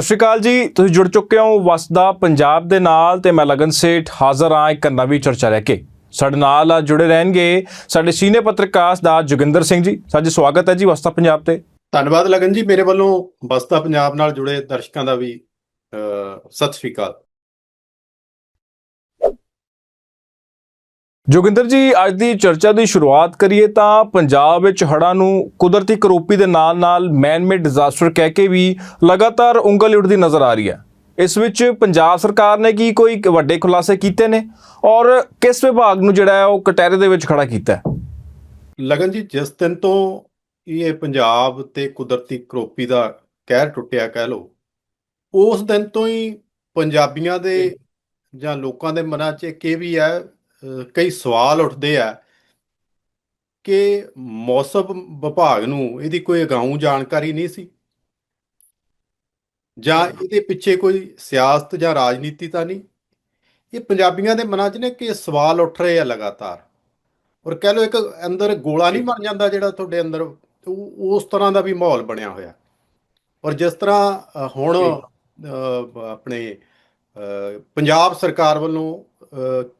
ਸਤਿ ਸ਼੍ਰੀ ਅਕਾਲ ਜੀ, ਤੁਸੀਂ ਜੁੜ ਚੁੱਕੇ ਹੋ ਵਸਦਾ ਪੰਜਾਬ ਦੇ ਨਾਲ ਤੇ ਮੈਂ ਲਗਨ ਸੇਠ ਹਾਜ਼ਰ ਹਾਂ ਇੱਕ ਨਵੀਂ ਚਰਚਾ ਲੈ ਕੇ। ਸਾਡੇ ਨਾਲ ਜੁੜੇ ਰਹਿਣਗੇ ਸਾਡੇ ਸੀਨੀਅਰ ਪੱਤਰਕਾਰ ਦਾ ਜੋਗਿੰਦਰ ਸਿੰਘ ਜੀ। ਸਾਡੀ ਸਵਾਗਤ ਹੈ ਜੀ ਵਸਦਾ ਪੰਜਾਬ ਤੇ। ਧੰਨਵਾਦ ਲਗਨ ਜੀ, ਮੇਰੇ ਵੱਲੋਂ ਵਸਦਾ ਪੰਜਾਬ ਨਾਲ ਜੁੜੇ ਦਰਸ਼ਕਾਂ ਦਾ ਵੀ ਸਤਿ ਸ਼੍ਰੀ ਅਕਾਲ। ਜੋਗਿੰਦਰ ਜੀ, ਅੱਜ ਦੀ ਚਰਚਾ ਦੀ ਸ਼ੁਰੂਆਤ ਕਰੀਏ ਤਾਂ ਪੰਜਾਬ ਵਿੱਚ ਹੜ੍ਹਾਂ ਨੂੰ ਕੁਦਰਤੀ ਕਰੋਪੀ ਦੇ ਨਾਲ-ਨਾਲ ਮੈਨਮੇਡ ਡਿਜ਼ਾਸਟਰ ਕਹਿ ਕੇ ਵੀ ਲਗਾਤਾਰ ਉਂਗਲ ਉੱਠਦੀ ਨਜ਼ਰ ਆ ਰਹੀ ਹੈ। ਇਸ ਵਿੱਚ ਪੰਜਾਬ ਸਰਕਾਰ ਨੇ ਕੀ ਕੋਈ ਵੱਡੇ ਖੁਲਾਸੇ ਕੀਤੇ ਨੇ ਔਰ ਕਿਸ ਵਿਭਾਗ ਨੂੰ ਜਿਹੜਾ ਹੈ ਉਹ ਕਟਹਿਰੇ ਦੇ ਵਿੱਚ ਖੜਾ ਕੀਤਾ ਹੈ? ਲਗਨ ਜੀ, ਜਿਸ ਦਿਨ ਤੋਂ ਇਹ ਪੰਜਾਬ ਤੇ ਕੁਦਰਤੀ ਕਰੋਪੀ ਦਾ ਕਹਿਰ ਟੁੱਟਿਆ ਕਹਿ ਲਓ, ਉਸ ਦਿਨ ਤੋਂ ਹੀ ਪੰਜਾਬੀਆਂ ਦੇ ਜਾਂ ਲੋਕਾਂ ਦੇ ਮਨਾਂ 'ਚ ਇਹ ਵੀ ਹੈ ਕਈ ਸਵਾਲ ਉੱਠਦੇ ਆ ਕਿ ਮੌਸਮ ਵਿਭਾਗ ਨੂੰ ਇਹਦੀ ਕੋਈ ਅਗਾਊਂ ਜਾਣਕਾਰੀ ਨਹੀਂ ਸੀ? ਜਾਂ ਇਹਦੇ ਪਿੱਛੇ ਕੋਈ ਸਿਆਸਤ ਜਾਂ ਰਾਜਨੀਤੀ ਤਾਂ ਨਹੀਂ? ਇਹ ਪੰਜਾਬੀਆਂ ਦੇ ਮਨਾਂ 'ਚ ਨੇ ਕਿ ਸਵਾਲ ਉੱਠ ਰਹੇ ਆ ਲਗਾਤਾਰ? ਔਰ ਕਹਿ ਲਓ ਇੱਕ ਅੰਦਰ ਗੋਲਾ ਨਹੀਂ ਬਣ ਜਾਂਦਾ ਜਿਹੜਾ ਤੁਹਾਡੇ ਅੰਦਰ ਉਸ ਤਰ੍ਹਾਂ ਦਾ ਵੀ ਮਾਹੌਲ ਬਣਿਆ ਹੋਇਆ। ਔਰ ਜਿਸ ਤਰ੍ਹਾਂ ਹੁਣ ਆਪਣੇ ਪੰਜਾਬ ਸਰਕਾਰ ਵੱਲੋਂ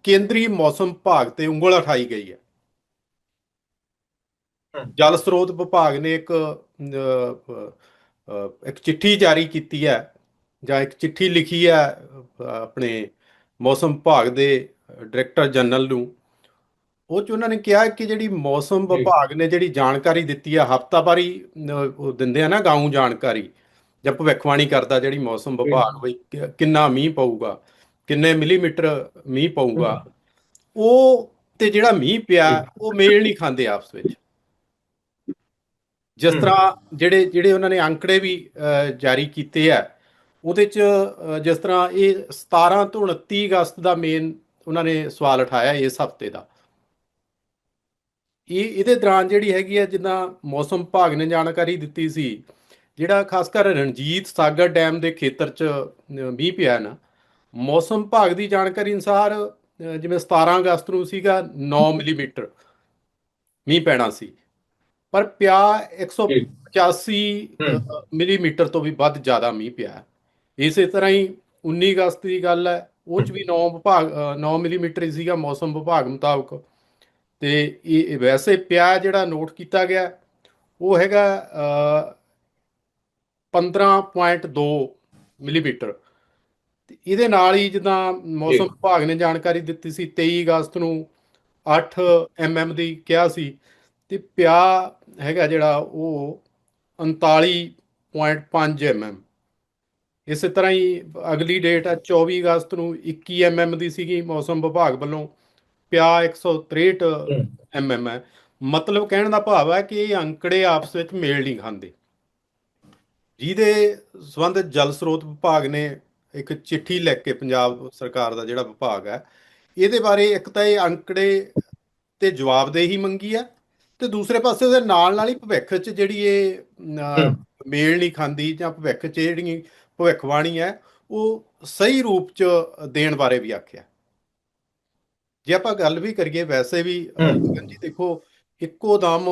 ਕੇਂਦਰੀ ਮੌਸਮ ਵਿਭਾਗ ਤੇ ਉਂਗਲ ਉਠਾਈ ਗਈ ਹੈ ਜਲ ਸਰੋਤ ਵਿਭਾਗ ਨੇ ਇੱਕ ਇੱਕ ਚਿੱਠੀ ਜਾਰੀ ਕੀਤੀ ਹੈ ਜਾਂ ਇੱਕ ਚਿੱਠੀ ਲਿਖੀ ਹੈ ਆਪਣੇ ਮੌਸਮ ਵਿਭਾਗ ਦੇ ਡਾਇਰੈਕਟਰ ਜਨਰਲ ਨੂੰ ਉਹ ਚ ਉਹਨਾਂ ਨੇ ਕਿਹਾ ਕਿ ਜਿਹੜੀ ਮੌਸਮ। ਵਿਭਾਗ ਨੇ ਜਿਹੜੀ ਜਾਣਕਾਰੀ ਦਿੱਤੀ ਆ ਹਫਤਾਵਾਰੀ ਉਹ ਦਿੰਦੇ ਆ ਨਾ ਗਾਉਂ ਜਾਣਕਾਰੀ ਜਾਂ ਭਵਿੱਖਬਾਣੀ ਕਰਦਾ ਜਿਹੜੀ ਮੌਸਮ। ਵਿਭਾਗ ਵੀ ਕਿੰਨਾ ਮੀਂਹ ਪਊਗਾ ਕਿੰਨੇ ਮਿਲੀਮੀਟਰ ਮੀਂਹ ਪਊਗਾ ਉਹ ਤੇ ਜਿਹੜਾ ਮੀਂਹ ਪਿਆ ਉਹ ਮੇਲ ਨਹੀਂ ਖਾਂਦੇ ਆਪਸ ਵਿੱਚ। ਜਿਸ। ਤਰ੍ਹਾਂ ਜਿਹੜੇ ਜਿਹੜੇ ਉਹਨਾਂ ਨੇ ਅੰਕੜੇ ਵੀ ਜਾਰੀ ਕੀਤੇ ਆ ਉਹਦੇ ਚ ਜਿਸ ਤਰ੍ਹਾਂ ਇਹ 17 ਤੋਂ 29 ਅਗਸਤ ਦਾ ਮੇਨ ਉਹਨਾਂ ਨੇ ਸਵਾਲ ਉਠਾਇਆ ਇਸ ਹਫ਼ਤੇ ਦਾ। ਇਹ ਇਹਦੇ ਦੌਰਾਨ ਜਿਹੜੀ ਹੈਗੀ ਆ ਜਿੱਦਾਂ ਮੌਸਮ ਵਿਭਾਗ ਨੇ ਜਾਣਕਾਰੀ ਦਿੱਤੀ ਸੀ ਜਿਹੜਾ ਖਾਸ ਕਰ ਰਣਜੀਤ ਸਾਗਰ ਡੈਮ ਦੇ ਖੇਤਰ 'ਚ ਮੀਂਹ ਪਿਆ ਨਾ ਮੌਸਮ ਵਿਭਾਗ ਦੀ ਜਾਣਕਾਰੀ ਅਨੁਸਾਰ ਜਿਵੇਂ 17 ਅਗਸਤ ਨੂੰ ਸੀਗਾ 9 ਮਿਲੀਮੀਟਰ ਮੀਂਹ ਪੈਣਾ ਸੀ। ਪਰ ਪਿਆ 185 ਅ, ਮਿਲੀਮੀਟਰ ਤੋਂ ਵੀ ਵੱਧ ਜ਼ਿਆਦਾ ਮੀਂਹ ਪਿਆ। ਇਸੇ ਤਰ੍ਹਾਂ ਹੀ 19 ਅਗਸਤ ਦੀ ਗੱਲ ਹੈ ਉਹ 'ਚ ਵੀ 9 ਵਿਭਾਗ 9 ਮਿਲੀਮੀਟਰ ਹੀ ਸੀਗਾ ਮੌਸਮ ਵਿਭਾਗ ਮੁਤਾਬਕ। ਤੇ ਇਹ ਵੈਸੇ ਪਿਆ ਜਿਹੜਾ ਨੋਟ ਕੀਤਾ ਗਿਆ ਉਹ ਹੈਗਾ ਅ, 15.2 ਮਿਲੀਮੀਟਰ। ਤੇ ਇਹਦੇ ਨਾਲ ਹੀ ਜਿੱਦਾਂ ਮੌਸਮ ਵਿਭਾਗ ਨੇ ਜਾਣਕਾਰੀ ਦਿੱਤੀ ਸੀ 23 ਅਗਸਤ ਨੂੰ 8 ਐਮਐਮ ਦੀ ਕਿਹਾ ਸੀ ਤੇ ਪਿਆ ਹੈਗਾ ਜਿਹੜਾ ਉਹ 39.5 ਐਮਐਮ ਇਸੇ ਤਰ੍ਹਾਂ ਹੀ ਅਗਲੀ ਡੇਟ ਹੈ 24 ਅਗਸਤ ਨੂੰ 21 ਐਮਐਮ ਦੀ ਸੀਗੀ ਮੌਸਮ ਵਿਭਾਗ ਵੱਲੋਂ ਪਿਆ 163 ਐਮਐਮ ਹੈ। ਮਤਲਬ ਕਹਿਣ ਦਾ ਭਾਵ ਹੈ ਕਿ ਇਹ ਅੰਕੜੇ ਆਪਸ ਵਿੱਚ ਮੇਲ ਨਹੀਂ ਖਾਂਦੇ। ਜਿਹਦੇ ਸੰਬੰਧ ਜਲ ਸਰੋਤ ਵਿਭਾਗ ਨੇ ਇੱਕ ਚਿੱਠੀ ਲਿਖ ਕੇ ਪੰਜਾਬ ਸਰਕਾਰ ਦਾ ਜਿਹੜਾ ਵਿਭਾਗ ਹੈ ਇਹਦੇ ਬਾਰੇ ਇੱਕ ਤਾਂ ਇਹ ਅੰਕੜੇ ਤੇ ਜਵਾਬਦੇਹੀ ਮੰਗੀ ਹੈ ਤੇ ਦੂਸਰੇ ਪਾਸੇ ਉਹਦੇ ਨਾਲ ਨਾਲ ਹੀ ਭਵਿੱਖ 'ਚ ਜਿਹੜੀ ਇਹ ਮੇਲ ਨਹੀਂ ਖਾਂਦੀ ਜਾਂ ਭਵਿੱਖ 'ਚ ਜਿਹੜੀ ਭਵਿੱਖਬਾਣੀ ਹੈ ਉਹ ਸਹੀ ਰੂਪ 'ਚ ਦੇਣ ਬਾਰੇ ਵੀ ਆਖਿਆ। ਜੇ ਆਪਾਂ ਗੱਲ ਵੀ ਕਰੀਏ ਵੈਸੇ ਵੀ ਜੀ ਦੇਖੋ ਇੱਕੋ ਦਮ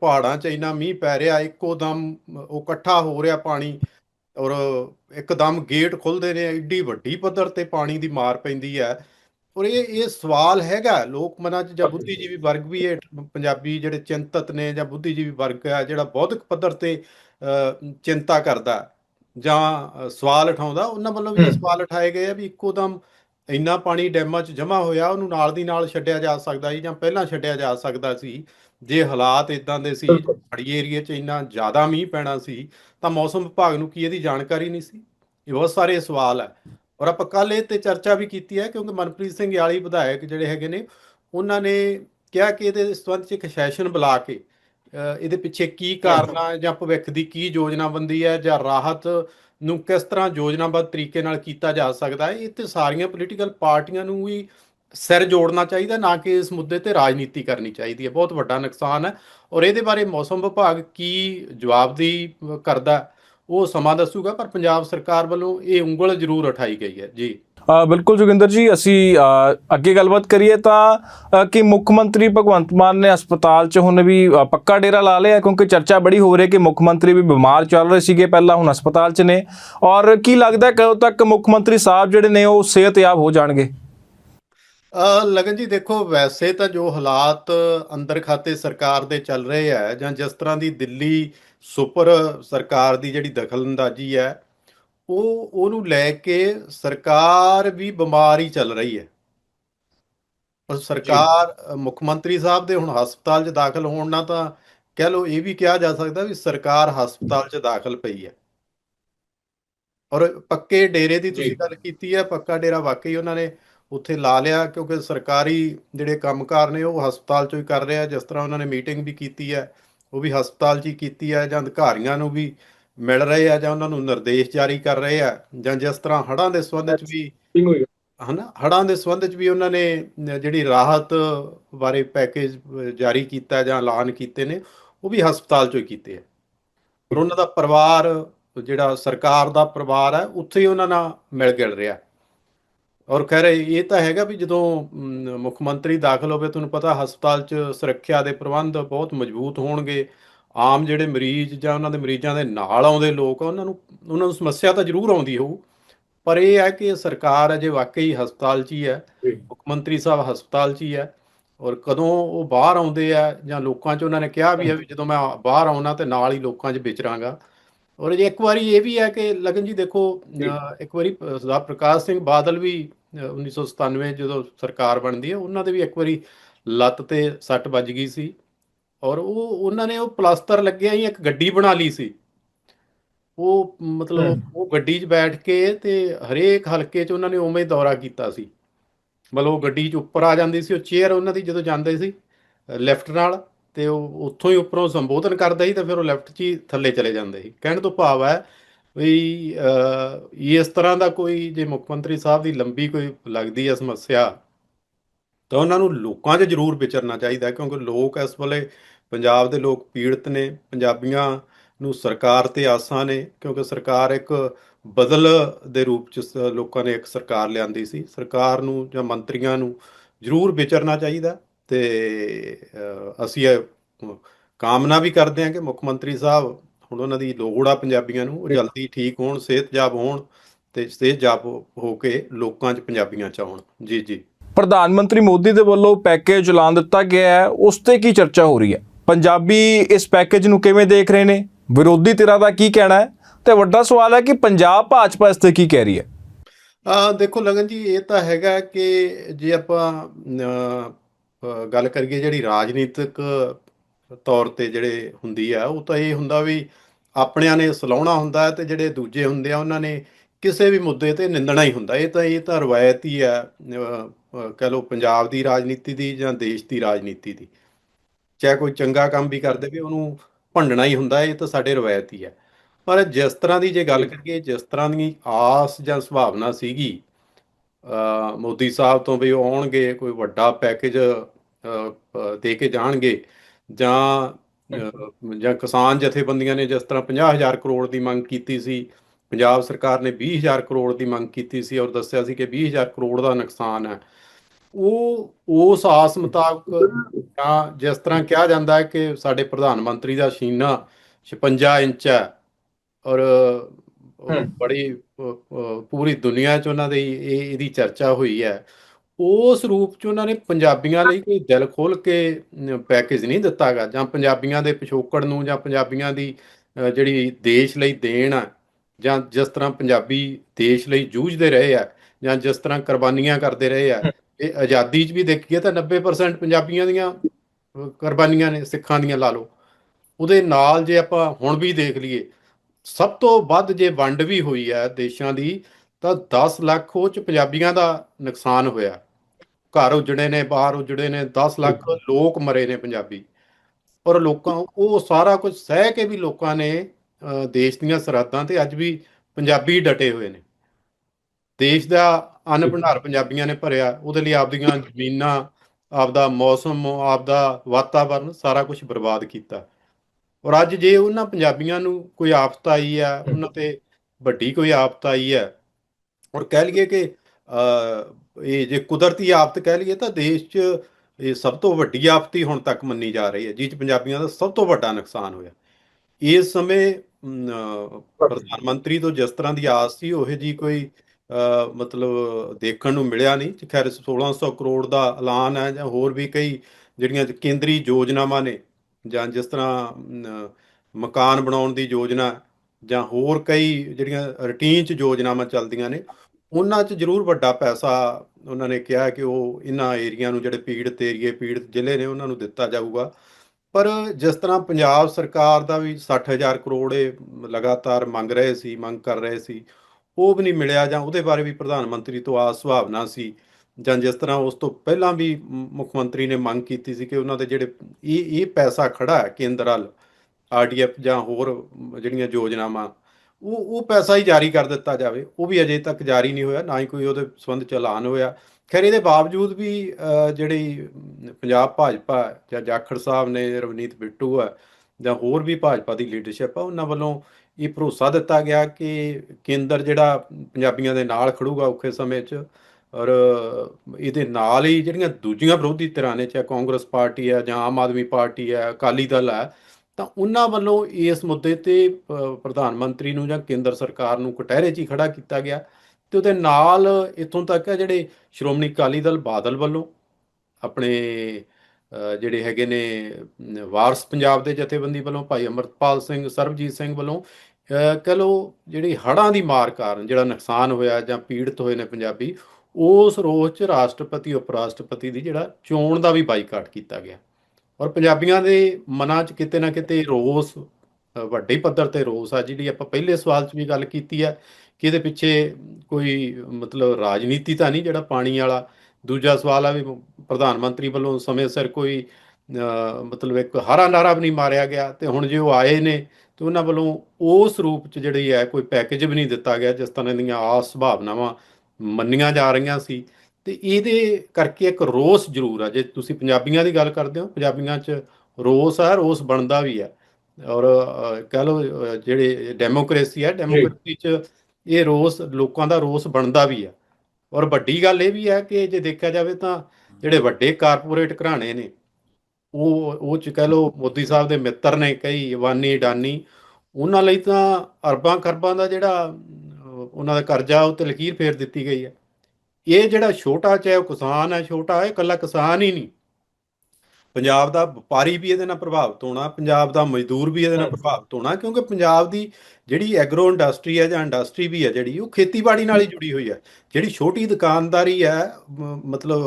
ਪਹਾੜਾਂ 'ਚ ਇੰਨਾ ਮੀਂਹ ਪੈ ਰਿਹਾ ਇੱਕੋ ਦਮ ਉਹ ਇਕੱਠਾ ਹੋ ਰਿਹਾ ਪਾਣੀ ਔਰ ਇੱਕਦਮ ਗੇਟ ਖੁੱਲਦੇ ਨੇ ਏਡੀ ਵੱਡੀ ਪੱਧਰ ਤੇ ਪਾਣੀ ਦੀ ਮਾਰ ਪੈਂਦੀ ਹੈ। ਔਰ ਇਹ ਇਹ ਸਵਾਲ ਹੈਗਾ ਲੋਕ ਮਨਾਂ 'ਚ ਜਾਂ ਬੁੱਧੀਜੀਵੀ ਵਰਗ ਵੀ ਇਹ ਪੰਜਾਬੀ ਜਿਹੜੇ ਚਿੰਤਤ ਨੇ ਜਾਂ ਬੁੱਧੀਜੀਵੀ ਵਰਗ ਹੈ ਜਿਹੜਾ ਬੌਧਿਕ ਪੱਧਰ ਤੇ ਚਿੰਤਾ ਕਰਦਾ ਜਾਂ ਸਵਾਲ ਉਠਾਉਂਦਾ ਉਹਨਾਂ ਵੱਲੋਂ ਵੀ। ਸਵਾਲ ਉਠਾਏ ਗਏ ਆ ਵੀ ਇੱਕੋ ਦਮ ਇੰਨਾ ਪਾਣੀ ਡੈਮਾਂ 'ਚ ਜਮ੍ਹਾਂ ਹੋਇਆ ਉਹਨੂੰ ਨਾਲ ਦੀ ਨਾਲ ਛੱਡਿਆ ਜਾ ਸਕਦਾ ਸੀ ਜਾਂ ਪਹਿਲਾਂ ਛੱਡਿਆ ਜਾ ਸਕਦਾ ਸੀ। ਜੇ ਹਾਲਾਤ ਇਦਾਂ ਦੇ ਸੀ। ਪਹਾੜੀ ਏਰੀਏ 'ਚ ਇੰਨਾ ਜ਼ਿਆਦਾ ਮੀਂਹ ਪੈਣਾ ਸੀ ਤਾਂ ਮੌਸਮ ਵਿਭਾਗ ਨੂੰ ਕੀ ਇਹਦੀ ਜਾਣਕਾਰੀ ਨਹੀਂ ਸੀ ਇਹ ਬਹੁਤ ਸਾਰੇ ਸਵਾਲ ਹੈ ਔਰ ਆਪਾਂ ਕੱਲ ਇਹ ਤੇ ਚਰਚਾ ਵੀ ਕੀਤੀ ਹੈ ਕਿਉਂਕਿ ਮਨਪ੍ਰੀਤ ਸਿੰਘ ਯਾਲੀ ਵਿਧਾਇਕ ਜਿਹੜੇ ਹੈਗੇ ਨੇ ਉਹਨਾਂ ਨੇ ਕਿਹਾ ਕਿ ਇਹਦੇ ਸੰਬੰਧ 'ਚ ਇੱਕ ਸੈਸ਼ਨ ਬੁਲਾ ਕੇ ਇਹਦੇ ਪਿੱਛੇ ਕੀ ਕਾਰਨ ਜਾਂ ਭਵਿੱਖ ਦੀ ਕੀ ਯੋਜਨਾਬੰਦੀ ਹੈ ਜਾਂ ਰਾਹਤ ਨੂੰ ਕਿਸ ਤਰ੍ਹਾਂ ਯੋਜਨਾਬੱਧ ਤਰੀਕੇ ਨਾਲ ਕੀਤਾ ਜਾ ਸਕਦਾ ਹੈ ਇਹ ਤੇ ਸਾਰੀਆਂ ਪੋਲੀਟੀਕਲ ਪਾਰਟੀਆਂ ਨੂੰ ਵੀ ਸਿਰ ਜੋੜਨਾ ਚਾਹੀਦਾ, ਨਾ ਕਿ ਇਸ ਮੁੱਦੇ ਤੇ ਰਾਜਨੀਤੀ ਕਰਨੀ ਚਾਹੀਦੀ ਹੈ। ਬਹੁਤ ਵੱਡਾ ਨੁਕਸਾਨ ਹੈ। ਔਰ ਇਹਦੇ ਬਾਰੇ ਮੌਸਮ ਵਿਭਾਗ ਕੀ ਜਵਾਬਦੀ ਕਰਦਾ, ਉਹ ਸਮਾਂ ਦੱਸੂਗਾ, ਪਰ ਪੰਜਾਬ ਸਰਕਾਰ ਵੱਲੋਂ ਇਹ ਉਂਗਲ ਜ਼ਰੂਰ ਉਠਾਈ ਗਈ ਹੈ। ਜੀ। ਬਿਲਕੁਲ ਜੋਗਿੰਦਰ ਜੀ, ਅਸੀਂ ਅੱਗੇ ਗੱਲਬਾਤ ਕਰੀਏ ਤਾਂ ਕਿ ਮੁੱਖ ਮੰਤਰੀ ਭਗਵੰਤ ਮਾਨ ਨੇ ਹਸਪਤਾਲ 'ਚ ਹੁਣ ਵੀ ਪੱਕਾ ਡੇਰਾ ਲਾ ਲਿਆ, ਕਿਉਂਕਿ ਚਰਚਾ ਬੜੀ ਹੋ ਰਹੀ ਹੈ ਕਿ ਮੁੱਖ ਮੰਤਰੀ ਵੀ ਬਿਮਾਰ ਚੱਲ ਰਹੇ ਸੀਗੇ ਪਹਿਲਾਂ ਹੁਣ ਹਸਪਤਾਲ 'ਚ ਨੇ। ਔਰ ਕੀ ਲੱਗਦਾ ਕਦੋਂ ਤੱਕ ਮੁੱਖ ਮੰਤਰੀ ਸਾਹਿਬ ਜਿਹੜੇ ਨੇ ਉਹ ਸਿਹਤਯਾਬ ਹੋ ਜਾਣਗੇ? ਲਗਨ ਜੀ ਦੇਖੋ ਵੈਸੇ ਤਾਂ ਜੋ ਹਾਲਾਤ ਅੰਦਰ ਖਾਤੇ ਸਰਕਾਰ ਦੇ ਚੱਲ ਰਹੇ ਆ ਜਾਂ ਜਿਸ ਤਰ੍ਹਾਂ ਦੀ ਦਿੱਲੀ ਸੁਪਰ ਸਰਕਾਰ ਦੀ ਜਿਹੜੀ ਦਖਲਅੰਦਾਜ਼ੀ ਹੈ ਉਹ ਉਹਨੂੰ ਲੈ ਕੇ ਸਰਕਾਰ ਵੀ ਬਿਮਾਰ ਹੀ ਚੱਲ ਰਹੀ ਹੈ। ਪਰ ਸਰਕਾਰ ਮੁੱਖ ਮੰਤਰੀ ਸਾਹਿਬ ਦੇ ਹੁਣ ਹਸਪਤਾਲ 'ਚ ਦਾਖਲ ਹੋਣ ਨਾਲ ਤਾਂ ਕਹਿ ਲਓ ਇਹ ਵੀ ਕਿਹਾ ਜਾ ਸਕਦਾ ਵੀ ਸਰਕਾਰ ਹਸਪਤਾਲ 'ਚ ਦਾਖਲ ਪਈ ਹੈ। ਔਰ ਪੱਕੇ ਡੇਰੇ ਦੀ ਤੁਸੀਂ। ਗੱਲ ਕੀਤੀ ਹੈ ਪੱਕਾ ਡੇਰਾ ਵਾਕਈ ਉਹਨਾਂ ਨੇ ਉੱਥੇ ਲਾ ਲਿਆ ਕਿਉਂਕਿ ਸਰਕਾਰੀ ਜਿਹੜੇ ਕੰਮਕਾਰ ਨੇ ਉਹ ਹਸਪਤਾਲ 'ਚੋਂ ਹੀ ਕਰ ਰਹੇ ਜਿਸ ਤਰ੍ਹਾਂ ਉਹਨਾਂ ਨੇ ਮੀਟਿੰਗ ਵੀ ਕੀਤੀ ਹੈ ਉਹ ਵੀ ਹਸਪਤਾਲ 'ਚ ਹੀ ਕੀਤੀ ਹੈ ਜਾਂ ਅਧਿਕਾਰੀਆਂ ਨੂੰ ਵੀ ਮਿਲ ਰਹੇ ਆ ਜਾਂ ਉਹਨਾਂ ਨੂੰ ਨਿਰਦੇਸ਼ ਜਾਰੀ ਕਰ ਰਹੇ ਆ ਜਾਂ ਜਿਸ ਤਰ੍ਹਾਂ ਹੜ੍ਹਾਂ ਦੇ ਸੰਬੰਧ ਵਿੱਚ ਵੀ ਹਨਾ ਹੜ੍ਹਾਂ ਦੇ ਸੰਬੰਧ ਵਿੱਚ ਵੀ ਉਹਨਾਂ ਨੇ ਜਿਹੜੀ ਰਾਹਤ ਬਾਰੇ ਪੈਕੇਜ ਜਾਰੀ ਕੀਤਾ ਜਾਂ ਐਲਾਨ ਕੀਤੇ ਨੇ ਉਹ ਵੀ ਹਸਪਤਾਲ 'ਚੋਂ ਹੀ ਕੀਤੇ ਆ। ਪਰ ਉਹਨਾਂ ਦਾ ਪਰਿਵਾਰ ਜਿਹੜਾ ਸਰਕਾਰ ਦਾ ਪਰਿਵਾਰ ਹੈ ਉੱਥੇ ਹੀ ਉਹਨਾਂ ਨਾਲ ਮਿਲ ਗਿਲ ਰਿਹਾ। ਔਰ ਕਹਿ ਰਹੇ ਇਹ ਤਾਂ ਹੈਗਾ ਵੀ ਜਦੋਂ ਮੁੱਖ ਮੰਤਰੀ ਦਾਖਲ ਹੋਵੇ ਤੁਹਾਨੂੰ ਪਤਾ ਹਸਪਤਾਲ 'ਚ ਸੁਰੱਖਿਆ ਦੇ ਪ੍ਰਬੰਧ ਬਹੁਤ ਮਜ਼ਬੂਤ ਹੋਣਗੇ। ਆਮ ਜਿਹੜੇ ਮਰੀਜ਼ ਜਾਂ ਉਹਨਾਂ ਦੇ ਮਰੀਜ਼ਾਂ ਦੇ ਨਾਲ ਆਉਂਦੇ ਲੋਕ ਆ ਉਹਨਾਂ ਨੂੰ ਉਹਨਾਂ ਨੂੰ ਸਮੱਸਿਆ ਤਾਂ ਜ਼ਰੂਰ ਆਉਂਦੀ ਹੋਊ। ਪਰ ਇਹ ਹੈ ਕਿ ਸਰਕਾਰ ਅਜੇ ਵਾਕਈ ਹਸਪਤਾਲ 'ਚ ਹੀ ਹੈ ਮੁੱਖ ਮੰਤਰੀ ਸਾਹਿਬ ਹਸਪਤਾਲ 'ਚ ਹੀ ਹੈ ਔਰ ਕਦੋਂ ਉਹ ਬਾਹਰ ਆਉਂਦੇ ਆ ਜਾਂ ਲੋਕਾਂ 'ਚ ਉਹਨਾਂ ਨੇ ਕਿਹਾ ਵੀ ਹੈ ਵੀ ਜਦੋਂ ਮੈਂ ਬਾਹਰ ਆਉਣਾ ਤੇ ਨਾਲ ਹੀ ਲੋਕਾਂ 'ਚ ਵਿਚਰਾਂਗਾ ਔਰ ਜੇ ਇੱਕ ਵਾਰੀ ਇਹ ਵੀ ਹੈ ਕਿ ਲਗਨ ਜੀ ਦੇਖੋ ਇੱਕ ਵਾਰੀ ਸਰਦਾਰ ਪ੍ਰਕਾਸ਼ ਸਿੰਘ ਬਾਦਲ ਵੀ ਅ, 1997 ਜਦੋਂ ਸਰਕਾਰ ਬਣਦੀ ਹੈ ਉਹਨਾਂ ਦੇ ਵੀ ਇੱਕ ਵਾਰੀ ਲੱਤ ਤੇ ਸੱਟ ਵੱਜ ਗਈ ਸੀ। ਔਰ ਉਹ ਉਹਨਾਂ ਨੇ ਉਹ ਪਲਾਸਟਰ ਲੱਗਿਆ ਹੀ ਇੱਕ ਗੱਡੀ ਬਣਾ ਲਈ ਸੀ। ਉਹ ਮਤਲਬ ਉਹ ਗੱਡੀ 'ਚ ਬੈਠ ਕੇ ਤੇ ਹਰੇਕ ਹਲਕੇ 'ਚ ਉਹਨਾਂ ਨੇ ਉਵੇਂ ਦੌਰਾ ਕੀਤਾ ਸੀ। ਮਤਲਬ ਉਹ ਗੱਡੀ 'ਚ ਉੱਪਰ ਆ ਜਾਂਦੀ ਸੀ ਉਹ ਚੇਅਰ ਉਹਨਾਂ ਦੀ ਜਦੋਂ ਜਾਂਦੇ ਸੀ ਲੈਫਟ ਨਾਲ ਤੇ ਉਹ ਉੱਥੋਂ ਹੀ ਉੱਪਰੋਂ ਸੰਬੋਧਨ ਕਰਦਾ ਸੀ ਤੇ ਫਿਰ ਉਹ ਲੈਫਟ 'ਚ ਹੀ ਥੱਲੇ ਚਲੇ ਜਾਂਦੇ ਸੀ। ਕਹਿਣ ਤੋਂ ਭਾਵ ਹੈ ਵੀ ਇਸ ਤਰ੍ਹਾਂ ਦਾ ਕੋਈ ਜੇ ਮੁੱਖ ਮੰਤਰੀ ਸਾਹਿਬ ਦੀ ਲੰਬੀ ਕੋਈ ਲੱਗਦੀ ਹੈ ਸਮੱਸਿਆ, ਤਾਂ ਉਹਨਾਂ ਨੂੰ ਲੋਕਾਂ 'ਚ ਜ਼ਰੂਰ ਵਿਚਰਨਾ ਚਾਹੀਦਾ ਕਿਉਂਕਿ ਲੋਕ ਇਸ ਵੇਲੇ ਪੰਜਾਬ ਦੇ ਲੋਕ ਪੀੜਤ ਨੇ, ਪੰਜਾਬੀਆਂ ਨੂੰ ਸਰਕਾਰ ਤੇ ਆਸਾਂ ਨੇ, ਕਿਉਂਕਿ ਸਰਕਾਰ ਇੱਕ ਬਦਲ ਦੇ ਰੂਪ 'ਚ ਸ- ਲੋਕਾਂ ਨੇ ਇੱਕ ਸਰਕਾਰ ਲਿਆਂਦੀ ਸੀ। ਸਰਕਾਰ ਨੂੰ ਜਾਂ ਮੰਤਰੀਆਂ ਨੂੰ ਜ਼ਰੂਰ ਵਿਚਰਨਾ ਚਾਹੀਦਾ। ਤੇ ਅਸੀਂ ਇਹ ਕਾਮਨਾ ਵੀ ਕਰਦੇ ਹਾਂ ਕਿ ਮੁੱਖ ਮੰਤਰੀ ਸਾਹਿਬ ਹੁਣ ਉਹਨਾਂ ਦੀ ਲੋੜ ਆ ਪੰਜਾਬੀਆਂ ਨੂੰ ਉਹ ਜਲਦੀ ਠੀਕ ਹੋਣ ਸਿਹਤਯਾਬ ਹੋਣ ਤੇ ਸਿਹਤਯਾਬ ਹੋ ਕੇ ਲੋਕਾਂ 'ਚ ਪੰਜਾਬੀਆਂ 'ਚ ਆਉਣ। ਜੀ ਜੀ। ਪ੍ਰਧਾਨ ਮੰਤਰੀ ਮੋਦੀ ਦੇ ਵੱਲੋਂ ਪੈਕੇਜ ਐਲਾਨ ਦਿੱਤਾ ਗਿਆ ਹੈ ਉਸ ਤੇ ਕੀ ਚਰਚਾ ਹੋ ਰਹੀ ਹੈ? ਪੰਜਾਬੀ ਇਸ ਪੈਕੇਜ ਨੂੰ ਕਿਵੇਂ ਦੇਖ ਰਹੇ ਨੇ? ਵਿਰੋਧੀ ਧਿਰਾਂ ਦਾ ਕੀ ਕਹਿਣਾ ਹੈ? ਤੇ ਵੱਡਾ ਸਵਾਲ ਹੈ ਕਿ ਪੰਜਾਬ ਭਾਜਪਾ ਇਸ ਤੇ ਕੀ ਕਹਿ ਰਹੀ ਹੈ? ਆ ਦੇਖੋ ਲਗਨ ਜੀ ਇਹ ਤਾਂ ਹੈਗਾ ਕਿ ਜੇ ਆਪਾਂ ਗੱਲ ਕਰੀਏ ਜਿਹੜੀ ਰਾਜਨੀਤਿਕ ਤੌਰ ਤੇ ਜਿਹੜੇ ਹੁੰਦੀ ਆ ਉਹ ਤਾਂ ਇਹ ਹੁੰਦਾ ਵੀ ਆਪਣਿਆਂ ਨੇ ਸਲਾਉਣਾ ਹੁੰਦਾ ਹੈ ਤੇ ਜਿਹੜੇ ਦੂਜੇ ਹੁੰਦੇ ਆ ਉਹਨਾਂ ਨੇ ਕਿਸੇ ਵੀ ਮੁੱਦੇ ਤੇ ਨਿੰਦਣਾ ਹੀ ਹੁੰਦਾ। ਇਹ ਤਾਂ ਇਹ ਤਾਂ ਰਵਾਇਤ ਹੀ ਆ ਅ, ਅ, ਕਹਿ ਲਓ ਪੰਜਾਬ ਦੀ ਰਾਜਨੀਤੀ ਦੀ ਜਾਂ ਦੇਸ਼ ਦੀ ਰਾਜਨੀਤੀ ਦੀ। ਚਾਹੇ ਕੋਈ ਚੰਗਾ ਕੰਮ ਵੀ ਕਰਦੇ ਵੀ ਉਹਨੂੰ ਭੰਡਣਾ ਹੀ ਹੁੰਦਾ ਇਹ ਤਾਂ ਸਾਡੇ ਰਵਾਇਤ ਹੀ ਹੈ ਪਰ ਜਿਸ ਤਰ੍ਹਾਂ ਦੀ ਜੇ ਗੱਲ ਕਰੀਏ ਜਿਸ ਤਰ੍ਹਾਂ ਦੀ ਆਸ ਜਾਂ ਸੁਭਾਵਨਾ ਸੀਗੀ ਮੋਦੀ ਸਾਹਿਬ ਤੋਂ ਵੀ ਉਹ ਆਉਣਗੇ ਕੋਈ ਵੱਡਾ ਪੈਕੇਜ ਦੇ ਕੇ ਜਾਣਗੇ ਜਾਂ ਜਾਂ ਕਿਸਾਨ ਜਥੇਬੰਦੀਆਂ ਨੇ ਜਿਸ ਤਰ੍ਹਾਂ 50000 ਕਰੋੜ ਦੀ ਮੰਗ ਕੀਤੀ ਸੀ ਪੰਜਾਬ ਸਰਕਾਰ ਨੇ 20000 ਕਰੋੜ ਦੀ ਮੰਗ ਕੀਤੀ ਸੀ ਔਰ ਦੱਸਿਆ ਸੀ ਕਿ 20000 ਕਰੋੜ ਦਾ ਨੁਕਸਾਨ ਹੈ। ਉਹ ਉਸ ਆਸ ਮੁਤਾਬਕ ਜਾਂ ਜਿਸ ਤਰ੍ਹਾਂ ਕਿਹਾ ਜਾਂਦਾ ਹੈ ਕਿ ਸਾਡੇ ਪ੍ਰਧਾਨ ਮੰਤਰੀ ਦਾ ਸੀਨਾ 56 ਇੰਚ ਹੈ ਔਰ। ਬੜੀ ਪੂਰੀ ਦੁਨੀਆ 'ਚ ਉਹਨਾਂ ਦੀ ਇਹ ਇਹਦੀ ਚਰਚਾ ਹੋਈ ਹੈ। ਉਸ ਰੂਪ 'ਚ ਉਹਨਾਂ ਨੇ ਪੰਜਾਬੀਆਂ ਲਈ ਕੋਈ ਦਿਲ ਖੋਲ ਕੇ ਪੈਕੇਜ ਨਹੀਂ ਦਿੱਤਾਗਾ, ਜਾਂ ਪੰਜਾਬੀਆਂ ਦੇ ਪਿਛੋਕੜ ਨੂੰ, ਜਾਂ ਪੰਜਾਬੀਆਂ ਦੀ ਜਿਹੜੀ ਦੇਸ਼ ਲਈ ਦੇਣ ਆ, ਜਾਂ ਜਿਸ ਤਰ੍ਹਾਂ ਪੰਜਾਬੀ ਦੇਸ਼ ਲਈ ਜੂਝਦੇ ਰਹੇ ਆ, ਜਾਂ ਜਿਸ ਤਰ੍ਹਾਂ ਕੁਰਬਾਨੀਆਂ ਕਰਦੇ ਰਹੇ ਆ, ਇਹ ਆਜ਼ਾਦੀ 'ਚ ਵੀ ਦੇਖੀਏ ਤਾਂ 90% ਪੰਜਾਬੀਆਂ ਦੀਆਂ ਕੁਰਬਾਨੀਆਂ ਨੇ, ਸਿੱਖਾਂ ਦੀਆਂ ਲਾ ਲਓ। ਉਹਦੇ ਨਾਲ ਜੇ ਆਪਾਂ ਹੁਣ ਵੀ ਦੇਖ ਲਈਏ, ਸਭ ਤੋਂ ਵੱਧ ਜੇ ਵੰਡ ਵੀ ਹੋਈ ਹੈ ਦੇਸ਼ਾਂ ਦੀ ਤਾਂ 10 ਲੱਖ ਉਹ ਚ ਪੰਜਾਬੀਆਂ ਦਾ ਨੁਕਸਾਨ ਹੋਇਆ। ਘਰ ਉਜੜੇ ਨੇ ਬਾਹਰ ਉਜੜੇ ਨੇ 10 ਲੱਖ ਲੋਕ ਮਰੇ ਨੇ ਪੰਜਾਬੀ। ਔਰ ਲੋਕਾਂ ਉਹ ਸਾਰਾ ਕੁਝ ਸਹਿ ਕੇ ਵੀ ਲੋਕਾਂ ਨੇ ਦੇਸ਼ ਦੀਆਂ ਸਰਹੱਦਾਂ ਤੇ ਅੱਜ ਵੀ ਪੰਜਾਬੀ ਡਟੇ ਹੋਏ ਨੇ। ਦੇਸ਼ ਦਾ ਅੰਨ ਭੰਡਾਰ ਪੰਜਾਬੀਆਂ ਨੇ ਭਰਿਆ ਉਹਦੇ ਲਈ ਆਪਦੀਆਂ ਜ਼ਮੀਨਾਂ ਆਪਦਾ ਮੌਸਮ ਆਪਦਾ ਵਾਤਾਵਰਨ ਸਾਰਾ ਕੁਝ ਬਰਬਾਦ ਕੀਤਾ। ਔਰ ਅੱਜ ਜੇ ਉਹਨਾਂ ਪੰਜਾਬੀਆਂ ਨੂੰ ਕੋਈ ਆਫਤ ਆਈ ਹੈ ਉਹਨਾਂ ਤੇ ਵੱਡੀ ਕੋਈ ਆਫਤ ਆਈ ਹੈ ਔਰ ਕਹਿ ਲਈਏ ਕਿ ਇਹ ਜੇ ਕੁਦਰਤੀ ਆਫਤ ਕਹਿ ਲਈਏ ਤਾਂ ਦੇਸ਼ 'ਚ ਇਹ ਸਭ ਤੋਂ ਵੱਡੀ ਆਫਤ ਹੁਣ ਤੱਕ ਮੰਨੀ ਜਾ ਰਹੀ ਹੈ ਜਿਸ 'ਚ ਪੰਜਾਬੀਆਂ ਦਾ ਸਭ ਤੋਂ ਵੱਡਾ ਨੁਕਸਾਨ ਹੋਇਆ। ਇਸ ਸਮੇਂ ਪ੍ਰਧਾਨ ਮੰਤਰੀ ਤੋਂ ਜਿਸ ਤਰ੍ਹਾਂ ਦੀ ਆਸ ਸੀ, ਉਹ ਜੀ ਕੋਈ ਮਤਲਬ ਦੇਖਣ ਨੂੰ ਮਿਲਿਆ ਨਹੀਂ। ਖੈਰ 1600 ਕਰੋੜ ਦਾ ਐਲਾਨ ਹੈ ਜਾਂ ਹੋਰ ਵੀ ਕਈ ਜਿਹੜੀਆਂ ਕੇਂਦਰੀ ਯੋਜਨਾਵਾਂ ਨੇ ਜਾਂ ਜਿਸ ਤਰ੍ਹਾਂ ਮਕਾਨ ਬਣਾਉਣ ਦੀ ਯੋਜਨਾ ਜਾਂ ਹੋਰ ਕਈ ਜਿਹੜੀਆਂ ਰੂਟੀਨ 'ਚ ਯੋਜਨਾਵਾਂ ਚੱਲਦੀਆਂ ਨੇ, ਉਹਨਾਂ 'ਚ ਜ਼ਰੂਰ ਵੱਡਾ ਪੈਸਾ ਉਹਨਾਂ ਨੇ ਕਿਹਾ ਕਿ ਉਹ ਇਹਨਾਂ ਏਰੀਆ ਨੂੰ ਜਿਹੜੇ ਪੀੜਤ ਏਰੀਏ, ਪੀੜਤ ਜ਼ਿਲ੍ਹੇ ਨੇ ਉਹਨਾਂ ਨੂੰ ਦਿੱਤਾ ਜਾਊਗਾ। ਪਰ ਜਿਸ ਤਰ੍ਹਾਂ ਪੰਜਾਬ ਸਰਕਾਰ ਦਾ ਵੀ 60000 ਕਰੋੜ ਇਹ ਲਗਾਤਾਰ ਮੰਗ ਰਹੇ ਸੀ, ਮੰਗ ਕਰ ਰਹੇ ਸੀ, ਉਹ ਵੀ ਨਹੀਂ ਮਿਲਿਆ ਜਾਂ ਉਹਦੇ ਬਾਰੇ ਵੀ ਪ੍ਰਧਾਨ ਮੰਤਰੀ ਤੋਂ ਆਸ ਸੁਭਾਵਨਾ ਸੀ, ਜਾਂ ਜਿਸ ਤਰ੍ਹਾਂ ਉਸ ਤੋਂ ਪਹਿਲਾਂ ਵੀ ਮੁੱਖ ਮੰਤਰੀ ਨੇ ਮੰਗ ਕੀਤੀ ਸੀ ਕਿ ਉਹਨਾਂ ਦੇ ਜਿਹੜੇ ਇਹ ਇਹ ਪੈਸਾ ਖੜਾ ਹੈ ਕੇਂਦਰ ਵੱਲ ਆਰਡੀਐਫ ਜਾਂ ਹੋਰ ਜਿਹੜੀਆਂ ਯੋਜਨਾਵਾਂ ਉਹ ਉਹ ਪੈਸਾ ਹੀ ਜਾਰੀ ਕਰ ਦਿੱਤਾ ਜਾਵੇ। ਉਹ ਵੀ ਅਜੇ ਤੱਕ ਜਾਰੀ ਨਹੀਂ ਹੋਇਆ ਨਾ ਹੀ ਕੋਈ ਉਹਦੇ ਸੰਬੰਧ ਚ ਐਲਾਨ ਹੋਇਆ। ਖੈਰ ਇਹਦੇ ਬਾਵਜੂਦ ਵੀ ਜਿਹੜੀ ਪੰਜਾਬ ਭਾਜਪਾ ਹੈ, ਜਾਂ ਜਾਖੜ ਸਾਹਿਬ ਨੇ ਰਵਨੀਤ ਬਿੱਟੂ ਹੈ ਜਾਂ ਹੋਰ ਵੀ ਭਾਜਪਾ ਦੀ ਲੀਡਰਸ਼ਿਪ ਆ ਉਹਨਾਂ ਵੱਲੋਂ ਇਹ ਭਰੋਸਾ ਦਿੱਤਾ ਗਿਆ ਕਿ ਕੇਂਦਰ ਜਿਹੜਾ ਪੰਜਾਬੀਆਂ ਦੇ ਨਾਲ ਖੜੂਗਾ ਔਖੇ ਸਮੇਂ 'ਚ ਔਰ ਇਹਦੇ ਨਾਲ ਹੀ ਜਿਹੜੀਆਂ ਦੂਜੀਆਂ ਵਿਰੋਧੀ ਧਿਰਾਂ ਨੇ ਚਾਹੇ ਕਾਂਗਰਸ ਪਾਰਟੀ ਹੈ ਜਾਂ ਆਮ ਆਦਮੀ ਪਾਰਟੀ ਹੈ ਅਕਾਲੀ ਦਲ ਹੈ ਤਾਂ ਉਹਨਾਂ ਵੱਲੋਂ ਇਸ ਮੁੱਦੇ ਤੇ ਪ੍ਰਧਾਨ ਮੰਤਰੀ ਨੂੰ ਜਾਂ ਕੇਂਦਰ ਸਰਕਾਰ ਨੂੰ ਕਟਹਿਰੇ 'ਚ ਹੀ ਖੜਾ ਕੀਤਾ ਗਿਆ ਤੇ ਉਹਦੇ ਨਾਲ ਇੱਥੋਂ ਤੱਕ ਹੈ ਜਿਹੜੇ ਸ਼੍ਰੋਮਣੀ ਅਕਾਲੀ ਦਲ ਬਾਦਲ ਵੱਲੋਂ ਆਪਣੇ ਜਿਹੜੇ ਹੈਗੇ ਨੇ ਵਾਰਸ ਪੰਜਾਬ ਦੇ ਜਥੇਬੰਦੀ ਵੱਲੋਂ ਭਾਈ ਅਮਰਪਾਲ ਸਿੰਘ ਸਰਬਜੀਤ ਸਿੰਘ ਵੱਲੋਂ ਅ, ਕਹਿ ਲਓ ਜਿਹੜੀ ਹੜ੍ਹਾਂ ਦੀ ਮਾਰ ਕਾਰਨ ਜਿਹੜਾ ਨੁਕਸਾਨ ਹੋਇਆ ਜਾਂ ਪੀੜਤ ਹੋਏ ਨੇ ਪੰਜਾਬੀ ਉਸ ਰੋਸ 'ਚ ਰਾਸ਼ਟਰਪਤੀ ਉਪ ਰਾਸ਼ਟਰਪਤੀ ਦੀ ਜਿਹੜਾ ਚੋਣ ਦਾ ਵੀ ਬਾਈਕਾਟ ਕੀਤਾ ਗਿਆ। ਔਰ ਪੰਜਾਬੀਆਂ ਦੇ ਮਨਾਂ 'ਚ ਕਿਤੇ ਨਾ ਕਿਤੇ ਰੋਸ ਵੱਡੇ ਪੱਧਰ ਤੇ ਰੋਸ ਆ, ਜਿਹੜੀ ਆਪਾਂ ਪਹਿਲੇ ਸਵਾਲ 'ਚ ਵੀ ਗੱਲ ਕੀਤੀ ਹੈ ਕਿ ਇਹਦੇ ਪਿੱਛੇ ਕੋਈ ਮਤਲਬ ਰਾਜਨੀਤੀ ਤਾਂ ਨਹੀਂ ਜਿਹੜਾ ਪਾਣੀ ਵਾਲਾ। ਦੂਜਾ ਸਵਾਲ ਆ ਵੀ ਪ੍ਰਧਾਨ ਮੰਤਰੀ ਵੱਲੋਂ ਸਮੇਂ ਸਿਰ ਕੋਈ ਮਤਲਬ ਇੱਕ ਹਰਾ ਨਾਰਾ ਵੀ ਨਹੀਂ ਮਾਰਿਆ ਗਿਆ ਤੇ ਹੁਣ ਜੇ ਉਹ ਆਏ ਨੇ ਤੇ ਉਹਨਾਂ ਵੱਲੋਂ ਉਸ ਰੂਪ 'ਚ ਜਿਹੜੀ ਹੈ ਕੋਈ ਪੈਕੇਜ ਵੀ ਨਹੀਂ ਦਿੱਤਾ ਗਿਆ ਜਿਸ ਤਰ੍ਹਾਂ ਦੀਆਂ ਆਸ ਸੁਭਾਵਨਾਵਾਂ ਮੰਨੀਆਂ ਜਾ ਰਹੀਆਂ ਸੀ। ਤੇ ਇਹਦੇ ਕਰਕੇ ਇੱਕ ਰੋਸ ਜ਼ਰੂਰ ਆ ਜੇ ਤੁਸੀਂ ਪੰਜਾਬੀਆਂ ਦੀ ਗੱਲ ਕਰਦੇ ਹੋ ਪੰਜਾਬੀਆਂ 'ਚ ਰੋਸ ਆ ਰੋਸ ਬਣਦਾ ਵੀ ਆ। ਔਰ ਕਹਿ ਲਓ ਜਿਹੜੇ ਡੈਮੋਕ੍ਰੇਸੀ ਹੈ ਡੈਮੋਕ੍ਰੇਸੀ 'ਚ ਇਹ ਰੋਸ ਲੋਕਾਂ ਦਾ ਰੋਸ ਬਣਦਾ ਵੀ ਆ। ਔਰ ਵੱਡੀ ਗੱਲ ਇਹ ਵੀ ਹੈ ਕਿ ਜੇ ਦੇਖਿਆ ਜਾਵੇ ਤਾਂ ਜਿਹੜੇ ਵੱਡੇ ਕਾਰਪੋਰੇਟ ਘਰਾਣੇ ਨੇ ਉਹ ਉਹ ਚ ਕਹਿ ਲਓ ਮੋਦੀ ਸਾਹਿਬ ਦੇ ਮਿੱਤਰ ਨੇ ਕਈ ਅਬਾਨੀ ਅਡਾਨੀ ਉਹਨਾਂ ਲਈ ਤਾਂ ਅਰਬਾਂ ਖਰਬਾਂ ਦਾ ਜਿਹੜਾ ਉਹਨਾਂ ਦਾ ਕਰਜ਼ਾ ਉਹ ਤੇ ਲਕੀਰ ਫੇਰ ਦਿੱਤੀ ਗਈ ਹੈ ਇਹ ਜਿਹੜਾ ਛੋਟਾ ਚਾਹੇ ਉਹ ਕਿਸਾਨ ਹੈ ਛੋਟਾ ਹੈ ਇਕੱਲਾ ਕਿਸਾਨ ਹੀ ਨਹੀਂ। ਪੰਜਾਬ ਦਾ ਵਪਾਰੀ ਵੀ ਇਹਦੇ ਨਾਲ ਪ੍ਰਭਾਵਿਤ ਹੋਣਾ ਪੰਜਾਬ ਦਾ ਮਜ਼ਦੂਰ ਵੀ ਇਹਦੇ ਨਾਲ ਪ੍ਰਭਾਵਿਤ ਹੋਣਾ ਕਿਉਂਕਿ ਪੰਜਾਬ ਦੀ ਜਿਹੜੀ ਐਗਰੋ ਇੰਡਸਟਰੀ ਹੈ ਜਾਂ ਇੰਡਸਟਰੀ ਵੀ ਹੈ ਜਿਹੜੀ ਉਹ ਖੇਤੀਬਾੜੀ ਨਾਲ ਹੀ ਜੁੜੀ ਹੋਈ ਹੈ। ਜਿਹੜੀ ਛੋਟੀ ਦੁਕਾਨਦਾਰੀ ਹੈ ਮਤਲਬ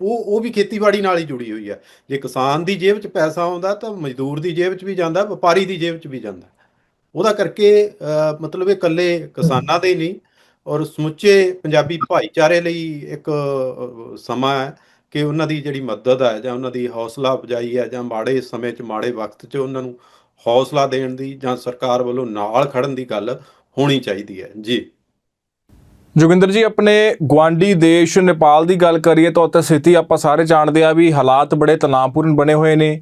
ਉਹ ਉਹ ਵੀ ਖੇਤੀਬਾੜੀ ਨਾਲ ਹੀ ਜੁੜੀ ਹੋਈ ਹੈ। ਜੇ ਕਿਸਾਨ ਦੀ ਜੇਬ 'ਚ ਪੈਸਾ ਆਉਂਦਾ ਤਾਂ ਮਜ਼ਦੂਰ ਦੀ ਜੇਬ 'ਚ ਵੀ ਜਾਂਦਾ ਵਪਾਰੀ ਦੀ ਜੇਬ 'ਚ ਵੀ ਜਾਂਦਾ। ਉਹਦਾ ਕਰਕੇ ਮਤਲਬ ਇਹ ਇਕੱਲੇ ਕਿਸਾਨਾਂ ਦੇ ਹੀ ਨਹੀਂ ਔਰ ਸਮੁੱਚੇ ਪੰਜਾਬੀ ਭਾਈਚਾਰੇ ਲਈ ਇੱਕ ਸਮਾਂ ਹੈ ਕਿ ਉਹਨਾਂ ਦੀ ਜਿਹੜੀ ਮਦਦ ਹੈ ਜਾਂ ਉਹਨਾਂ ਦੀ ਹੌਸਲਾ ਅਫਜ਼ਾਈ ਹੈ ਜਾਂ ਮਾੜੇ ਸਮੇਂ 'ਚ, ਮਾੜੇ ਵਕਤ 'ਚ ਉਹਨਾਂ ਨੂੰ ਹੌਸਲਾ ਦੇਣ ਦੀ ਜਾਂ ਸਰਕਾਰ ਵੱਲੋਂ ਨਾਲ ਖੜਨ ਦੀ ਗੱਲ ਹੋਣੀ ਚਾਹੀਦੀ ਹੈ। ਜੀ। ਜੋਗਿੰਦਰ ਜੀ, ਆਪਣੇ ਗਵਾਂਡੀ ਦੇਸ਼ ਨੇਪਾਲ ਦੀ ਗੱਲ ਕਰੀਏ ਤਾਂ ਉੱਥੇ ਸਥਿਤੀ ਆਪਾਂ ਸਾਰੇ ਜਾਣਦੇ ਆ ਵੀ ਹਾਲਾਤ ਬੜੇ ਤਣਾਅਪੂਰਨ ਬਣੇ ਹੋਏ ਨੇ।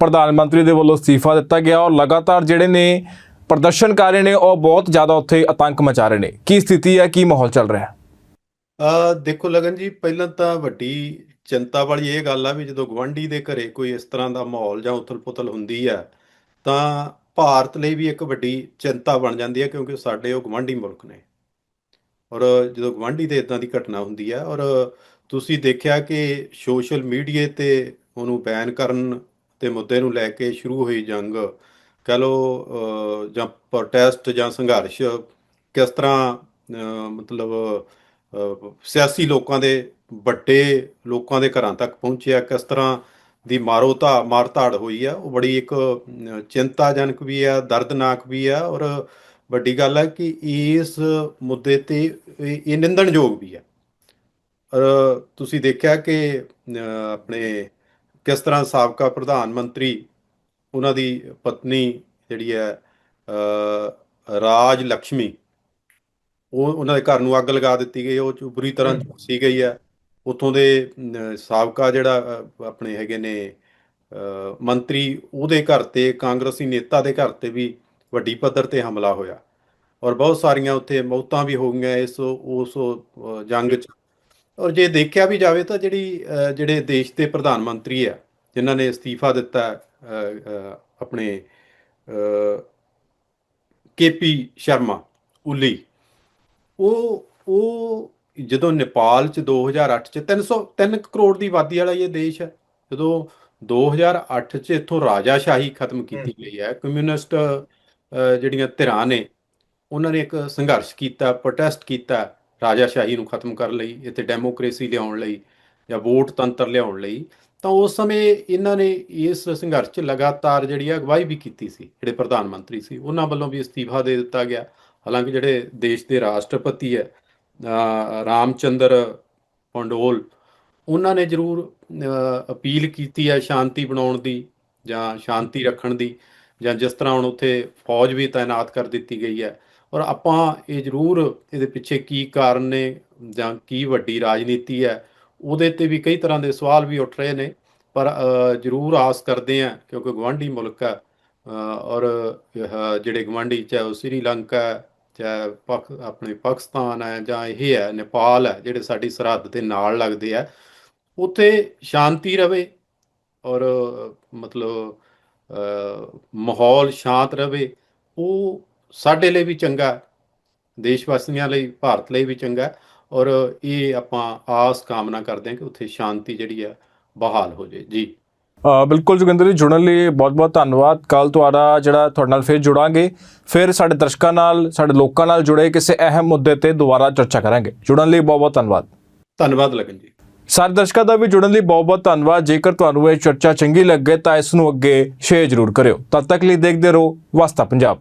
ਪ੍ਰਧਾਨ ਮੰਤਰੀ ਦੇ ਵੱਲੋਂ ਅਸਤੀਫਾ ਦਿੱਤਾ ਗਿਆ ਔਰ ਲਗਾਤਾਰ ਜਿਹੜੇ ਨੇ ਪ੍ਰਦਰਸ਼ਨਕਾਰੀ ਨੇ ਉਹ ਬਹੁਤ ਜ਼ਿਆਦਾ ਉੱਥੇ ਆਤੰਕ ਮਚਾ ਰਹੇ ਨੇ। ਕੀ ਸਥਿਤੀ ਹੈ? ਕੀ ਮਾਹੌਲ ਚੱਲ ਰਿਹਾ ਹੈ? ਅ, ਦੇਖੋ ਲਗਨ ਜੀ, ਪਹਿਲਾਂ ਤਾਂ ਵੱਡੀ ਚਿੰਤਾ ਵਾਲੀ ਇਹ ਗੱਲ ਆ ਵੀ ਜਦੋਂ ਗਵਾਂਢੀ ਦੇ ਘਰੇ ਕੋਈ ਇਸ ਤਰ੍ਹਾਂ ਦਾ ਮਾਹੌਲ ਜਾਂ ਉਥਲ-ਪੁਥਲ ਹੁੰਦੀ ਹੈ ਤਾਂ ਭਾਰਤ ਲਈ ਵੀ ਇੱਕ ਵੱਡੀ ਚਿੰਤਾ ਬਣ ਜਾਂਦੀ ਹੈ ਕਿਉਂਕਿ ਸਾਡੇ ਉਹ ਗਵਾਂਢੀ ਮੁਲਕ ਨੇ। ਔਰ ਜਦੋਂ ਗਵਾਂਢੀ ਤੇ ਇਦਾਂ ਦੀ ਘਟਨਾ ਹੁੰਦੀ ਹੈ ਔਰ ਤੁਸੀਂ ਦੇਖਿਆ ਕਿ ਸੋਸ਼ਲ ਮੀਡੀਆ ਤੇ ਉਹਨੂੰ ਬੈਨ ਕਰਨ ਤੇ ਮੁੱਦੇ ਨੂੰ ਲੈ ਕੇ ਸ਼ੁਰੂ ਹੋਈ ਜੰਗ ਕਹ ਲੋ ਜਾਂ ਪ੍ਰੋਟੈਸਟ ਜਾਂ ਸੰਘਰਸ਼, ਕਿਸ ਤਰ੍ਹਾਂ ਮਤਲਬ ਸਿਆਸੀ ਲੋਕਾਂ ਦੇ, ਵੱਡੇ ਲੋਕਾਂ ਦੇ ਘਰਾਂ ਤੱਕ ਪਹੁੰਚਿਆ, ਕਿਸ ਤਰ੍ਹਾਂ ਦੀ ਮਾਰੋਤਾ ਮਾਰ ਧਾੜ ਹੋਈ ਆ, ਉਹ ਬੜੀ ਇੱਕ ਚਿੰਤਾਜਨਕ ਵੀ ਆ, ਦਰਦਨਾਕ ਵੀ ਆ, ਔਰ ਵੱਡੀ ਗੱਲ ਹੈ ਕਿ ਇਸ ਮੁੱਦੇ ਤੇ ਇਹ ਇਹ ਨਿੰਦਣਯੋਗ ਵੀ ਹੈ ਔਰ ਤੁਸੀਂ ਦੇਖਿਆ ਕਿ ਆਪਣੇ ਕਿਸ ਤਰ੍ਹਾਂ ਸਾਬਕਾ ਪ੍ਰਧਾਨ ਮੰਤਰੀ ਉਹਨਾਂ ਦੀ ਪਤਨੀ ਜਿਹੜੀ ਹੈ ਰਾਜ ਲక్ష్ਮੀ ਉਹ ਉਹਨਾਂ ਦੇ ਘਰ ਨੂੰ ਅੱਗ ਲਗਾ ਦਿੱਤੀ ਗਈ ਉਹ ਬੁਰੀ ਤਰ੍ਹਾਂ ਝੁਲਸੀ ਗਈ ਹੈ। ਉੱਥੋਂ ਦੇ ਸਾਬਕਾ ਜਿਹੜਾ ਆਪਣੇ ਹੈਗੇ ਨੇ ਮੰਤਰੀ ਉਹਦੇ ਘਰ ਤੇ ਕਾਂਗਰਸੀ ਨੇਤਾ ਦੇ ਘਰ ਤੇ ਵੀ ਵੱਡੀ ਪੱਧਰ ਤੇ ਹਮਲਾ ਹੋਇਆ। ਔਰ ਬਹੁਤ ਸਾਰੀਆਂ ਉੱਥੇ ਮੌਤਾਂ ਵੀ ਹੋ ਗਈਆਂ ਇਸ ਉਸ ਜੰਗ 'ਚ। ਔਰ ਜੇ ਦੇਖਿਆ ਵੀ ਜਾਵੇ ਤਾਂ ਜਿਹੜੀ ਜਿਹੜੇ ਦੇਸ਼ ਦੇ ਪ੍ਰਧਾਨ ਮੰਤਰੀ ਆ ਜਿਨ੍ਹਾਂ ਨੇ ਅਸਤੀਫਾ ਦਿੱਤਾ ਹੈ, ਅ, ਅ, ਆਪਣੇ ਕੇਪੀ ਸ਼ਰਮਾ ਉਲੀ। ਉਹ ਉਹ ਜਦੋਂ ਨੇਪਾਲ ਚ 2008 ਚ 303 ਕਰੋੜ ਦੀ ਆਬਾਦੀ ਵਾਲਾ ਇਹ ਦੇਸ਼ ਹੈ ਜਦੋਂ 2008 ਚ ਇੱਥੋਂ ਰਾਜਾਸ਼ਾਹੀ ਖਤਮ ਕੀਤੀ ਗਈ ਹੈ ਕਮਿਊਨਿਸਟ ਜਿਹੜੀਆਂ ਧਿਰਾਂ ਨੇ ਉਹਨਾਂ ਨੇ ਇੱਕ ਸੰਘਰਸ਼ ਕੀਤਾ ਪ੍ਰੋਟੈਸਟ ਕੀਤਾ ਰਾਜਾਸ਼ਾਹੀ ਨੂੰ ਖਤਮ ਕਰਨ ਲਈ ਇੱਥੇ ਡੈਮੋਕ੍ਰੇਸੀ ਲਿਆਉਣ ਲਈ ਜਾਂ ਵੋਟ ਤੰਤਰ ਲਿਆਉਣ ਲਈ। ਤਾਂ ਉਸ ਸਮੇਂ ਇਹਨਾਂ ਨੇ ਇਸ ਸੰਘਰਸ਼ 'ਚ ਲਗਾਤਾਰ ਜਿਹੜੀ ਹੈ ਅਗਵਾਈ ਵੀ ਕੀਤੀ ਸੀ ਜਿਹੜੇ ਪ੍ਰਧਾਨ ਮੰਤਰੀ ਸੀ। ਉਹਨਾਂ ਵੱਲੋਂ ਵੀ ਅਸਤੀਫਾ ਦੇ ਦਿੱਤਾ ਗਿਆ। ਹਾਲਾਂਕਿ ਜਿਹੜੇ ਦੇਸ਼ ਦੇ ਰਾਸ਼ਟਰਪਤੀ ਹੈ ਅ, ਰਾਮਚੰਦਰ ਪੰਡੋਲ ਉਹਨਾਂ ਨੇ ਜ਼ਰੂਰ ਅਪੀਲ ਕੀਤੀ ਹੈ ਸ਼ਾਂਤੀ ਬਣਾਉਣ ਦੀ ਜਾਂ ਸ਼ਾਂਤੀ ਰੱਖਣ ਦੀ ਜਾਂ ਜਿਸ ਤਰ੍ਹਾਂ ਹੁਣ ਉੱਥੇ ਫੌਜ ਵੀ ਤਾਇਨਾਤ ਕਰ ਦਿੱਤੀ ਗਈ ਹੈ। ਔਰ ਆਪਾਂ ਇਹ ਜ਼ਰੂਰ ਇਹਦੇ ਪਿੱਛੇ ਕੀ ਕਾਰਨ ਨੇ ਜਾਂ ਕੀ ਵੱਡੀ ਰਾਜਨੀਤੀ ਹੈ ਉਹਦੇ ਤੇ ਵੀ ਕਈ ਤਰ੍ਹਾਂ ਦੇ ਸਵਾਲ ਵੀ ਉੱਠ ਰਹੇ ਨੇ, ਪਰ ਜ਼ਰੂਰ ਆਸ ਕਰਦੇ ਆ ਕਿਉਂਕਿ ਗਵਾਂਢੀ ਮੁਲਕ ਹੈ ਔਰ ਜਿਹੜੇ ਗਵਾਂਢੀ ਚਾਹੇ ਉਹ ਸ੍ਰੀਲੰਕਾ ਹੈ, ਚਾਹੇ ਪਾਕ ਆਪਣੇ ਪਾਕਿਸਤਾਨ ਹੈ ਜਾਂ ਇਹ ਹੈ, ਨੇਪਾਲ ਹੈ, ਜਿਹੜੇ ਸਾਡੀ ਸਰਹੱਦ ਦੇ ਨਾਲ ਲੱਗਦੇ ਆ, ਉੱਥੇ ਸ਼ਾਂਤੀ ਰਵੇ ਔਰ, ਮਤਲਬ ਮਾਹੌਲ ਸ਼ਾਂਤ ਰਵੇ, ਉਹ ਸਾਡੇ ਲਈ ਵੀ ਚੰਗਾ ਦੇਸ਼ ਵਾਸੀਆਂ ਲਈ, ਭਾਰਤ ਲਈ ਵੀ ਚੰਗਾ ਔਰ ਇਹ ਆਪਾਂ ਆਸ ਕਾਮਨਾ ਕਰਦੇ ਹਾਂ ਕਿ ਉੱਥੇ ਸ਼ਾਂਤੀ ਜਿਹੜੀ ਹੈ ਬਹਾਲ ਹੋ ਜਾਏ। ਜੀ। ਬਿਲਕੁਲ ਜੋਗਿੰਦਰ ਜੀ ਜੁੜਨ ਲਈ ਬਹੁਤ-ਬਹੁਤ ਧੰਨਵਾਦ। ਕੱਲ ਤੁਹਾਡਾ ਜਿਹੜਾ ਤੁਹਾਡੇ ਨਾਲ ਫਿਰ ਜੁੜਾਂਗੇ। ਫਿਰ ਸਾਡੇ ਦਰਸ਼ਕਾਂ ਨਾਲ ਸਾਡੇ ਲੋਕਾਂ ਨਾਲ ਜੁੜੇ ਕਿਸੇ ਅਹਿਮ ਮੁੱਦੇ ਤੇ ਦੁਬਾਰਾ ਚਰਚਾ ਕਰਾਂਗੇ। ਜੁੜਨ ਲਈ ਬਹੁਤ-ਬਹੁਤ ਧੰਨਵਾਦ। ਧੰਨਵਾਦ ਲਗਨ ਜੀ। ਸਾਰੇ ਦਰਸ਼ਕਾਂ ਦਾ ਵੀ ਜੁੜਨ ਲਈ ਬਹੁਤ-ਬਹੁਤ ਧੰਨਵਾਦ। ਜੇਕਰ ਤੁਹਾਨੂੰ ਇਹ ਚਰਚਾ ਚੰਗੀ ਲੱਗੇ ਤਾਂ ਇਸ ਨੂੰ ਅੱਗੇ ਸ਼ੇਅਰ ਜ਼ਰੂਰ ਕਰਿਓ। ਤਦ ਤੱਕ ਲਈ ਦੇਖਦੇ ਰਹੋ। ਵਸਤਾ ਪੰਜਾਬ।